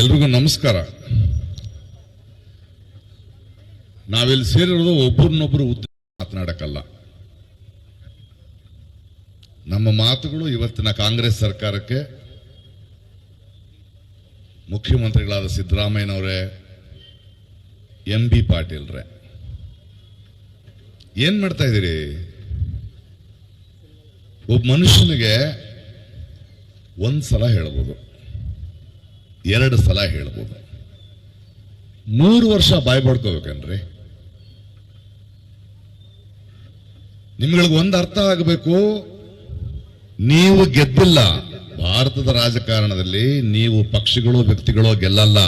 ಎಲ್ರಿಗೂ ನಮಸ್ಕಾರ. ನಾವೆಲ್ಲಿ ಸೇರಿರೋದು ಒಬ್ಬರನ್ನೊಬ್ಬರು ಉದ್ದ ಮಾತನಾಡಕ್ಕಲ್ಲ. ನಮ್ಮ ಮಾತುಗಳು ಇವತ್ತಿನ ಕಾಂಗ್ರೆಸ್ ಸರ್ಕಾರಕ್ಕೆ ಮುಖ್ಯಮಂತ್ರಿಗಳಾದ ಸಿದ್ದರಾಮಯ್ಯನವರೇ, ಎಂ ಬಿ ಪಾಟೀಲ್ರೇ. ಏನ್ ಮಾಡ್ತಾ ಇದ್ದೀರಿ? ಒಬ್ಬ ಮನುಷ್ಯನಿಗೆ ಒಂದ್ಸಲ ಹೇಳ್ಬೋದು. ಎರಡು ಸಲ ಹೇಳ್ಬೋದು. ಮೂರು ವರ್ಷ ಬಾಯ್ ಪಡ್ಕೋಬೇಕನ್ರಿ ನಿಮ್ಗಳಿಗೆ ಒಂದು ಅರ್ಥ ಆಗಬೇಕು, ನೀವು ಗೆದ್ದಿಲ್ಲ. ಭಾರತದ ರಾಜಕಾರಣದಲ್ಲಿ ನೀವು ಪಕ್ಷಗಳು ವ್ಯಕ್ತಿಗಳು ಗೆಲ್ಲಲ್ಲ.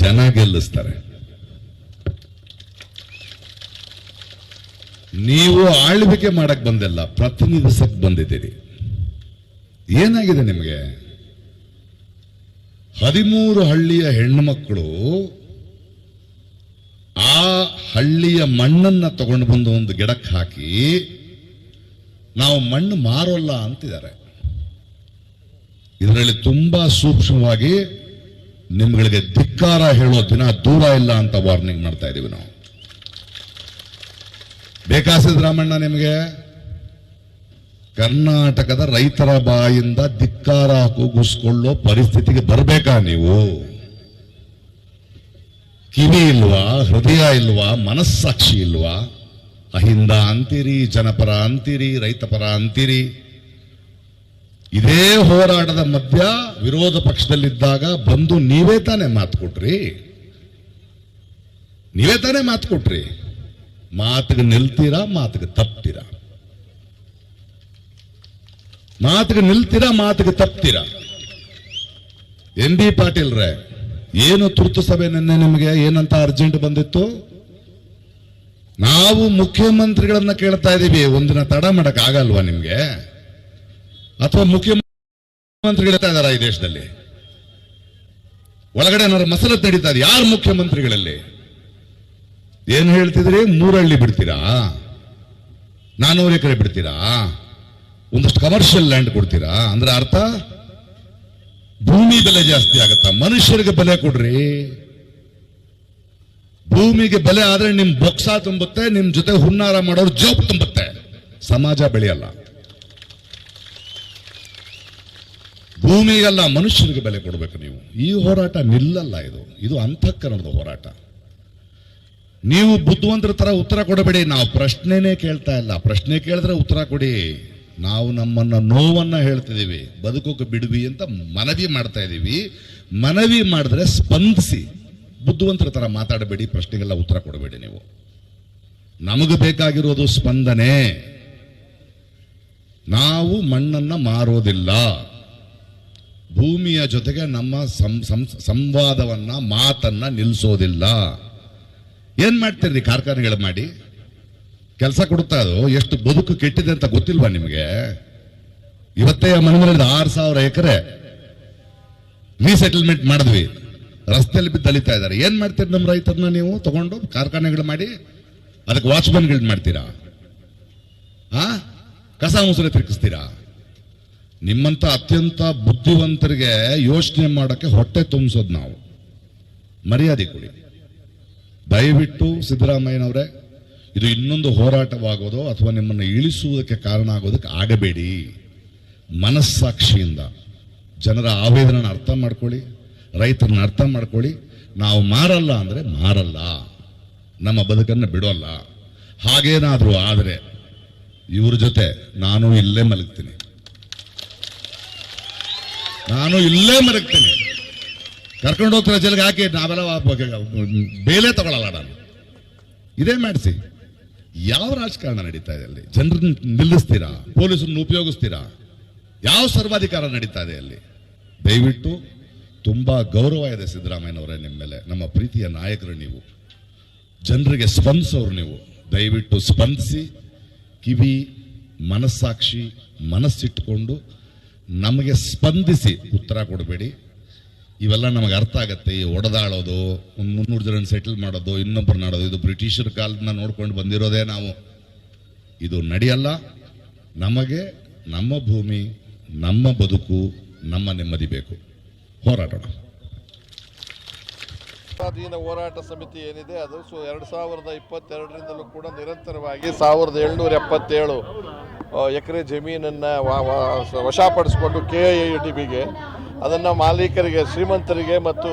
ಜನ ಗೆಲ್ಲಿಸ್ತಾರೆ. ನೀವು ಆಳ್ವಿಕೆ ಮಾಡಕ್ ಬಂದಿಲ್ಲ, ಪ್ರತಿನಿಧಿಸಕ್ ಬಂದಿದ್ದೀರಿ. ಏನಾಗಿದೆ ನಿಮಗೆ? ಹದಿಮೂರು ಹಳ್ಳಿಯ ಹೆಣ್ಣುಮಕ್ಕಳು ಆ ಹಳ್ಳಿಯ ಮಣ್ಣನ್ನ ತಗೊಂಡು ಬಂದು ಒಂದು ಗಿಡಕ್ಕೆ ಹಾಕಿ, ನಾವು ಮಣ್ಣು ಮಾರೋಲ್ಲ ಅಂತಿದ್ದಾರೆ. ಇದರಲ್ಲಿ ತುಂಬಾ ಸೂಕ್ಷ್ಮವಾಗಿ ನಿಮ್ಗಳಿಗೆ ಧಿಕ್ಕಾರ ಹೇಳೋ ದಿನ ದೂರ ಇಲ್ಲ ಅಂತ ವಾರ್ನಿಂಗ್ ಮಾಡ್ತಾ ಇದೀವಿ ನಾವು. ಬೇಕಾ ಸಿದ್ದರಾಮಣ್ಣ ನಿಮಗೆ? ಕರ್ನಾಟಕದ ರೈತರ ಬಾಯಿಂದ ಧಿಕ್ಕಾರ ಕೂಗಿಸ್ಕೊಳ್ಳೋ ಪರಿಸ್ಥಿತಿಗೆ ಬರಬೇಕಾ ನೀವು? ಕಿವಿ ಇಲ್ವಾ, ಹೃದಯ ಇಲ್ವಾ, ಮನಸ್ಸಾಕ್ಷಿ ಇಲ್ವಾ? ಅಹಿಂದ ಅಂತೀರಿ, ಜನಪರ ಅಂತೀರಿ, ರೈತಪರ ಅಂತೀರಿ. ಇದೇ ಹೋರಾಟದ ಮಧ್ಯ ವಿರೋಧ ಪಕ್ಷದಲ್ಲಿದ್ದಾಗ ಬಂದು ನೀವೇ ತಾನೇ ಮಾತು ಕೊಟ್ರಿ. ನೀವೇ ತಾನೇ ಮಾತು ಕೊಟ್ರಿ. ಮಾತಿಗೆ ನಿಲ್ತೀರಾ, ಮಾತಿಗೆ ತಪ್ತೀರಾ? ಮಾತಿಗೆ ನಿಲ್ತೀರಾ, ಮಾತಿಗೆ ತಪ್ತೀರಾ? ಎಂ ಬಿ ಪಾಟೀಲ್ರೇ, ಏನು ತುರ್ತು ಸಭೆ ನಿನ್ನೆ ನಿಮಗೆ? ಏನಂತ ಅರ್ಜೆಂಟ್ ಬಂದಿತ್ತು? ನಾವು ಮುಖ್ಯಮಂತ್ರಿಗಳನ್ನ ಕೇಳ್ತಾ ಇದೀವಿ, ಒಂದಿನ ತಡ ಮಾಡಕ್ ಆಗಲ್ವಾ ನಿಮ್ಗೆ? ಅಥವಾ ಮುಖ್ಯಮಂತ್ರಿಗಳು ಇದಾರ ಈ ದೇಶದಲ್ಲಿ? ಒಳಗಡೆ ಏನಾದ್ರು ಮಸಲ ನಡೀತಾ ಇದೆ ಯಾರು ಮುಖ್ಯಮಂತ್ರಿಗಳಲ್ಲಿ? ಏನು ಹೇಳ್ತಿದ್ರಿ? ಮೂರಳ್ಳಿ ಬಿಡ್ತೀರಾ? ನಾನೂರು ಎಕರೆ ಬಿಡ್ತೀರಾ? ಒಂದಷ್ಟು ಕಮರ್ಷಿಯಲ್ ಲ್ಯಾಂಡ್ ಕೊಡ್ತೀರಾ? ಅಂದ್ರೆ ಅರ್ಥ? ಭೂಮಿ ಬೆಲೆ ಜಾಸ್ತಿ ಆಗತ್ತಾ? ಮನುಷ್ಯರಿಗೆ ಬೆಲೆ ಕೊಡ್ರಿ. ಭೂಮಿಗೆ ಬೆಲೆ ಆದ್ರೆ ನಿಮ್ ಬೊಕ್ಸ ತುಂಬುತ್ತೆ, ನಿಮ್ ಜೊತೆ ಹುನ್ನಾರ ಮಾಡೋರು ಜೋಬ್ ತುಂಬುತ್ತೆ. ಸಮಾಜ ಬೆಳೆಯಲ್ಲ. ಭೂಮಿಗೆಲ್ಲ, ಮನುಷ್ಯರಿಗೆ ಬೆಲೆ ಕೊಡಬೇಕು ನೀವು. ಈ ಹೋರಾಟ ನಿಲ್ಲಲ್ಲ ಇದು. ಇದು ಅಂತಃಕರಣದ ಹೋರಾಟ. ನೀವು ಬುದ್ಧಿವಂತರ ತರ ಉತ್ತರ ಕೊಡಬೇಡಿ. ನಾವು ಪ್ರಶ್ನೆನೇ ಕೇಳ್ತಾ ಇಲ್ಲ. ಪ್ರಶ್ನೆ ಕೇಳಿದ್ರೆ ಉತ್ತರ ಕೊಡಿ. ನಾವು ನಮ್ಮನ್ನು ನೋವನ್ನು ಹೇಳ್ತಿದ್ದೀವಿ. ಬದುಕೋಕೆ ಬಿಡುವಿ ಅಂತ ಮನವಿ ಮಾಡ್ತಾ ಇದ್ದೀವಿ. ಮನವಿ ಮಾಡಿದ್ರೆ ಸ್ಪಂದಿಸಿ. ಬುದ್ಧಿವಂತರ ಥರ ಮಾತಾಡಬೇಡಿ, ಪ್ರಶ್ನೆಗೆಲ್ಲ ಉತ್ತರ ಕೊಡಬೇಡಿ ನೀವು. ನಮಗೆ ಬೇಕಾಗಿರೋದು ಸ್ಪಂದನೆ. ನಾವು ಮಣ್ಣನ್ನು ಮಾರೋದಿಲ್ಲ. ಭೂಮಿಯ ಜೊತೆಗೆ ನಮ್ಮ ಸಂವಾದವನ್ನ, ಮಾತನ್ನ ನಿಲ್ಲಿಸೋದಿಲ್ಲ ಏನು ಮಾಡ್ತೀರಿ ಕಾರ್ಖಾನೆಗಳು ಮಾಡಿ? ಕೆಲಸ ಕೊಡುತ್ತಾ ಅದು? ಎಷ್ಟು ಬದುಕು ಕೆಟ್ಟಿದೆ ಅಂತ ಗೊತ್ತಿಲ್ವಾ ನಿಮಗೆ? ಇವತ್ತೇ ಮನೆ ಮೇಲೆ ಆರು ಸಾವಿರ ಎಕರೆ ರೀಸೆಟಲ್ಮೆಂಟ್ ಮಾಡಿದ್ವಿ. ರಸ್ತೆಯಲ್ಲಿ ಬಿದ್ದು ಅಲಿತಾ ಇದ್ದಾರೆ. ಏನ್ ಮಾಡ್ತೀರಿ ನಮ್ಮ ರೈತರನ್ನ ನೀವು? ತಗೊಂಡು ಕಾರ್ಖಾನೆಗಳು ಮಾಡಿ, ಅದಕ್ಕೆ ವಾಚ್ಮನ್ಗಳು ಮಾಡ್ತೀರಾ? ಆ? ಕಸ ಮುಸುರೆ ತಿರುಗಿಸ್ತೀರಾ? ನಿಮ್ಮಂತ ಅತ್ಯಂತ ಬುದ್ಧಿವಂತರಿಗೆ ಯೋಚನೆ ಮಾಡೋಕ್ಕೆ ಹೊಟ್ಟೆ ತುಂಬಿಸೋದು ನಾವು. ಮರ್ಯಾದೆ ಕೊಡಿ. ದಯವಿಟ್ಟು ಸಿದ್ದರಾಮಯ್ಯನವರೇ ಇದು ಇನ್ನೊಂದು ಹೋರಾಟವಾಗೋದು ಅಥವಾ ನಿಮ್ಮನ್ನು ಇಳಿಸುವುದಕ್ಕೆ ಕಾರಣ ಆಗೋದಕ್ಕೆ ಆಗಬೇಡಿ ಮನಸ್ಸಾಕ್ಷಿಯಿಂದ ಜನರ ಆವೇದನ ಅರ್ಥ ಮಾಡ್ಕೊಳ್ಳಿ, ರೈತರನ್ನ ಅರ್ಥ ಮಾಡ್ಕೊಳ್ಳಿ. ನಾವು ಮಾರಲ್ಲ ಅಂದರೆ ಮಾರಲ್ಲ. ನಮ್ಮ ಬದುಕನ್ನು ಬಿಡೋಲ್ಲ. ಹಾಗೇನಾದರೂ ಆದರೆ ಇವ್ರ ಜೊತೆ ನಾನು ಇಲ್ಲೇ ಮಲಗ್ತೀನಿ. ನಾನು ಇಲ್ಲೇ ಮಲಗ್ತೀನಿ. ಕರ್ಕೊಂಡು ಹೋಗ್ತಾರೆ ಜೈಲಿಗೆ ಹಾಕಿ ನಾವೆಲ್ಲ ಬೇಲೆ ತಗೊಳ್ಳಲ್ಲ ನಾನು. ಇದೇ ಮಾಡಿಸಿ. ಯಾವ ರಾಜಕಾರಣ ನಡೀತಾ ಇದೆ ಅಲ್ಲಿ? ಜನರನ್ನ ನಿಲ್ಲಿಸ್ತೀರಾ? ಪೊಲೀಸರನ್ನ ಉಪಯೋಗಿಸ್ತೀರಾ? ಯಾವ ಸರ್ವಾಧಿಕಾರ ನಡೀತಾ ಇದೆ ಅಲ್ಲಿ? ದಯವಿಟ್ಟು ತುಂಬಾ ಗೌರವ ಇದೆ ಸಿದ್ದರಾಮಯ್ಯನವರೇ ನಿಮ್ಮ ಮೇಲೆ, ನಮ್ಮ ಪ್ರೀತಿಯ ನಾಯಕರು ನೀವು. ಜನರಿಗೆ ಸ್ಪಂದಿಸೋರು ನೀವು. ದಯವಿಟ್ಟು ಸ್ಪಂದಿಸಿ, ಕಿವಿ, ಮನಸ್ಸಾಕ್ಷಿ ಮನಸ್ಸಿಟ್ಟುಕೊಂಡು ನಮಗೆ ಸ್ಪಂದಿಸಿ ಉತ್ತರ ಕೊಡಬೇಡಿ. ಇವೆಲ್ಲ ನಮಗೆ ಅರ್ಥ ಆಗತ್ತೆ. ಈ ಒಡೆದಾಳೋದು, ಒಂದು ಮುನ್ನೂರು ಜನ ಸೆಟಲ್ ಮಾಡೋದು ಇನ್ನೊಬ್ಬರು ಮಾಡೋದು. ಇದು ಬ್ರಿಟಿಷರ ಕಾಲದಿಂದ ನೋಡ್ಕೊಂಡು ಬಂದಿರೋದೇ ನಾವು. ಇದು ನಡೆಯಲ್ಲ. ನಮಗೆ ನಮ್ಮ ಭೂಮಿ, ನಮ್ಮ ಬದುಕು, ನಮ್ಮ ನೆಮ್ಮದಿ ಬೇಕು. ಹೋರಾಟೋಣ ಸ್ವಾಧೀನ ಹೋರಾಟ ಸಮಿತಿ ಏನಿದೆ, ಅದು ಸೊ ಎರಡು ಸಾವಿರದ ಇಪ್ಪತ್ತೆರಡರಿಂದಲೂ ಕೂಡ ನಿರಂತರವಾಗಿ ಸಾವಿರದ ಏಳ್ನೂರ ಎಪ್ಪತ್ತೇಳು ಎಕರೆ ಜಮೀನನ್ನು ವಶಪಡಿಸಿಕೊಂಡು ಕೆ ಎ ಡಿ ಬಿಗೆ ಅದನ್ನು ಮಾಲೀಕರಿಗೆ ಶ್ರೀಮಂತರಿಗೆ ಮತ್ತು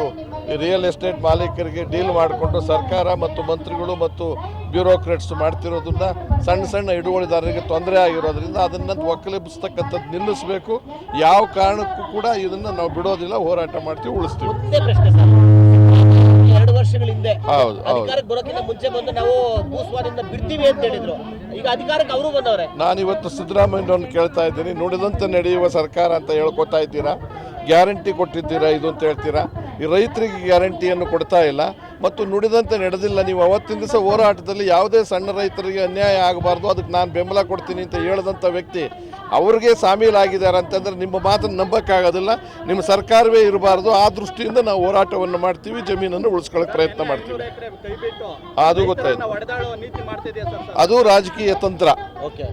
ರಿಯಲ್ ಎಸ್ಟೇಟ್ ಮಾಲೀಕರಿಗೆ ಡೀಲ್ ಮಾಡಿಕೊಂಡು ಸರ್ಕಾರ ಮತ್ತು ಮಂತ್ರಿಗಳು ಮತ್ತು ಬ್ಯೂರೋಕ್ರೇಟ್ಸ್ ಮಾಡ್ತಿರೋದನ್ನ ಸಣ್ಣ ಸಣ್ಣ ಹಿಡುವಳಿದಾರರಿಗೆ ತೊಂದರೆ ಆಗಿರೋದ್ರಿಂದ ಅದನ್ನು ಒಕ್ಕಲಿಸ್ತಕ್ಕಂಥದ್ದು ನಿಲ್ಲಿಸಬೇಕು. ಯಾವ ಕಾರಣಕ್ಕೂ ಕೂಡ ಇದನ್ನು ನಾವು ಬಿಡೋದಿಲ್ಲ ಹೋರಾಟ ಮಾಡ್ತೀವಿ ಉಳಿಸ್ತೀವಿ. ಎರಡು ವರ್ಷಗಳ ಹಿಂದೆ ಅಧಿಕಾರಕ್ಕೆ ಬರೋಕ್ಕಿಂತ ಮುಂಚೆ ಬಂದು ನಾವು ಭೂಸ್ವಾದಿಂದ ಬಿಡ್ತೀವಿ ಅಂತ ಹೇಳಿದ್ರು. ಈಗ ಅಧಿಕಾರಕ್ಕೆ ಅವರು ಬಂದವ್ರೆ. ನಾನಿವತ್ತು ಸಿದ್ದರಾಮಯ್ಯ ಕೇಳ್ತಾ ಇದ್ದೀನಿ. ನುಡಿದಂತೆ ನಡೆಯುವ ಸರ್ಕಾರ ಅಂತ ಹೇಳ್ಕೊತಾ ಇದ್ದೀರಾ? ಗ್ಯಾರಂಟಿ ಕೊಟ್ಟಿದ್ದೀರಾ ಇದು ಅಂತ ಹೇಳ್ತೀರಾ? ಈ ರೈತರಿಗೆ ಗ್ಯಾರಂಟಿಯನ್ನು ಕೊಡ್ತಾ ಇಲ್ಲ. ಮತ್ತು ನುಡಿದಂತೆ ನಡೆದಿಲ್ಲ. ನೀವು ಅವತ್ತಿನ ದಿವಸ ಹೋರಾಟದಲ್ಲಿ ಯಾವುದೇ ಸಣ್ಣ ರೈತರಿಗೆ ಅನ್ಯಾಯ ಆಗಬಾರ್ದು. ಅದಕ್ಕೆ ನಾನು ಬೆಂಬಲ ಕೊಡ್ತೀನಿ ಅಂತ ಹೇಳಿದಂಥ ವ್ಯಕ್ತಿ ಅವ್ರಿಗೆ ಸಾಮೀಲಾಗಿದ್ದಾರೆ ಅಂತಂದರೆ ನಿಮ್ಮ ಮಾತನ್ನು ನಂಬೋಕ್ಕಾಗೋದಿಲ್ಲ. ನಿಮ್ಮ ಸರ್ಕಾರವೇ ಇರಬಾರ್ದು. ಆ ದೃಷ್ಟಿಯಿಂದ ನಾವು ಹೋರಾಟವನ್ನು ಮಾಡ್ತೀವಿ. ಜಮೀನನ್ನು ಉಳಿಸ್ಕೊಳ್ಳೋಕೆ ಪ್ರಯತ್ನ ಮಾಡ್ತೀವಿ. ಅದು ಗೊತ್ತಾಯ್ತು. ಅದು ರಾಜಕೀಯ ತಂತ್ರ.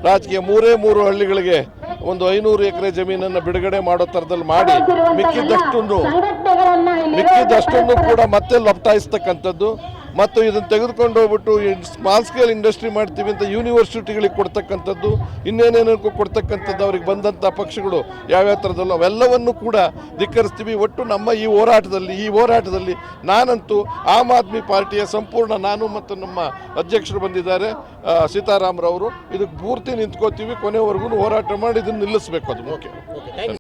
ರಾಜಕೀಯ ಮೂರೇ ಮೂರು ಹಳ್ಳಿಗಳಿಗೆ ಒಂದು ಐನೂರು ಎಕರೆ ಜಮೀನನ್ನು ಬಿಡುಗಡೆ ಮಾಡೋ ಥರದಲ್ಲಿ ಮಾಡಿ ಮಿಕ್ಕಿದ್ದಷ್ಟನ್ನು ಮಿಕ್ಕಿದ್ದಷ್ಟನ್ನು ಕೂಡ ಮತ್ತೆ ಲಪ್ಟಾಯಿಸ್ತಕ್ಕಂಥದ್ದು ಮತ್ತು ಇದನ್ನು ತೆಗೆದುಕೊಂಡು ಹೋಗ್ಬಿಟ್ಟು ಸ್ಮಾಲ್ ಸ್ಕೇಲ್ ಇಂಡಸ್ಟ್ರಿ ಮಾಡ್ತೀವಿ ಅಂತ ಯೂನಿವರ್ಸಿಟಿಗಳಿಗೆ ಕೊಡ್ತಕ್ಕಂಥದ್ದು, ಇನ್ನೇನೇನಕ್ಕೂ ಕೊಡ್ತಕ್ಕಂಥದ್ದು ಅವ್ರಿಗೆ ಬಂದಂಥ ಪಕ್ಷಗಳು ಯಾವ್ಯಾವ ಥರದಲ್ಲೋ ಅವೆಲ್ಲವನ್ನು ಕೂಡ ಧಿಕ್ಕರಿಸ್ತೀವಿ. ಒಟ್ಟು ನಮ್ಮ ಈ ಹೋರಾಟದಲ್ಲಿ ಈ ಹೋರಾಟದಲ್ಲಿ ನಾನಂತೂ ಆಮ್ ಆದ್ಮಿ ಪಾರ್ಟಿಯ ಸಂಪೂರ್ಣ ನಾನು ಮತ್ತು ನಮ್ಮ ಅಧ್ಯಕ್ಷರು ಬಂದಿದ್ದಾರೆ ಸೀತಾರಾಮರವರು. ಇದಕ್ಕೆ ಪೂರ್ತಿ ನಿಂತ್ಕೋತೀವಿ, ಕೊನೆವರೆಗೂ ಹೋರಾಟ ಮಾಡಿ ಇದನ್ನು ನಿಲ್ಲಿಸಬೇಕು ಅದು. ಓಕೆ